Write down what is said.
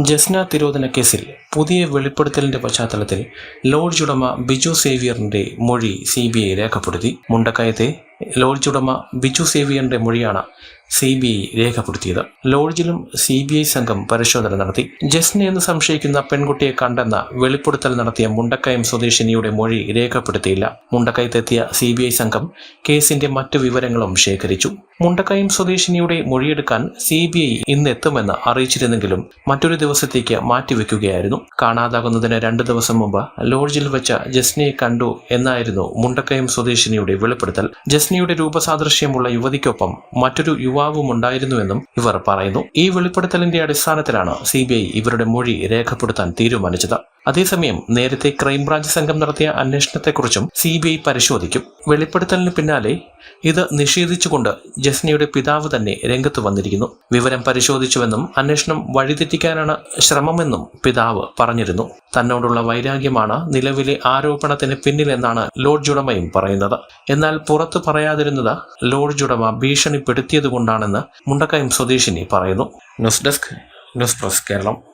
ജസ്ന തിരോധന കേസിൽ പുതിയ വെളിപ്പെടുത്തലിന്റെ പശ്ചാത്തലത്തിൽ ലോഡ്ജ് ഉടമ ബിജു സേവിയറിന്റെ മൊഴി സി ബി ഐ രേഖപ്പെടുത്തി. മുണ്ടക്കയത്തെ ലോഡ്ജ് ഉടമ ബിജു സേവിയറിന്റെ മൊഴിയാണ് സി ബി ഐ രേഖപ്പെടുത്തിയത്. ലോഡ്ജിലും സി ബി ഐ സംഘം പരിശോധന നടത്തി. ജസ്ന എന്ന് സംശയിക്കുന്ന പെൺകുട്ടിയെ കണ്ടെന്ന വെളിപ്പെടുത്തൽ നടത്തിയ മുണ്ടക്കയം സ്വദേശിനിയുടെ മൊഴി രേഖപ്പെടുത്തിയില്ല. മുണ്ടക്കയത്തെത്തിയ സി ബി ഐ സംഘം കേസിന്റെ മറ്റു വിവരങ്ങളും ശേഖരിച്ചു. മുണ്ടക്കയം സ്വദേശിനിയുടെ മൊഴിയെടുക്കാൻ സി ബി ഐ ഇന്ന് എത്തുമെന്ന് അറിയിച്ചിരുന്നെങ്കിലും മറ്റൊരു ദിവസത്തേക്ക് മാറ്റിവെക്കുകയായിരുന്നു. കാണാതാകുന്നതിന് രണ്ട് ദിവസം മുമ്പ് ലോഡ്ജിൽ വെച്ച ജസ്നയെ കണ്ടു എന്നായിരുന്നു മുണ്ടക്കയം സ്വദേശിനിയുടെ വെളിപ്പെടുത്തൽ. ജസ്നയുടെ രൂപസാദൃശ്യമുള്ള യുവതിക്കൊപ്പം മറ്റൊരു യുവാവും ഉണ്ടായിരുന്നുവെന്നും ഇവർ പറയുന്നു. ഈ വെളിപ്പെടുത്തലിന്റെ അടിസ്ഥാനത്തിലാണ് സി ഇവരുടെ മൊഴി രേഖപ്പെടുത്താൻ തീരുമാനിച്ചത്. അതേസമയം നേരത്തെ ക്രൈംബ്രാഞ്ച് സംഘം നടത്തിയ അന്വേഷണത്തെക്കുറിച്ചും സി ബി ഐ പരിശോധിക്കും. വെളിപ്പെടുത്തലിന് പിന്നാലെ ഇത് നിഷേധിച്ചുകൊണ്ട് ജസ്നയുടെ പിതാവ് തന്നെ രംഗത്ത് വന്നിരിക്കുന്നു. വിവരം പരിശോധിച്ചുവെന്നും അന്വേഷണം വഴിതെറ്റിക്കാനാണ് ശ്രമമെന്നും പിതാവ് പറഞ്ഞിരുന്നു. തന്നോടുള്ള വൈരാഗ്യമാണ് നിലവിലെ ആരോപണത്തിന് പിന്നിലെന്നാണ് ലോഡ്ജ് ഉടമയും പറയുന്നത്. എന്നാൽ പുറത്തു പറയാതിരുന്നത് ലോഡ്ജ് ഉടമ ഭീഷണിപ്പെടുത്തിയതുകൊണ്ടാണെന്ന് മുണ്ടക്കയം സ്വദേശിനി പറയുന്നു. News desk news press Keralam.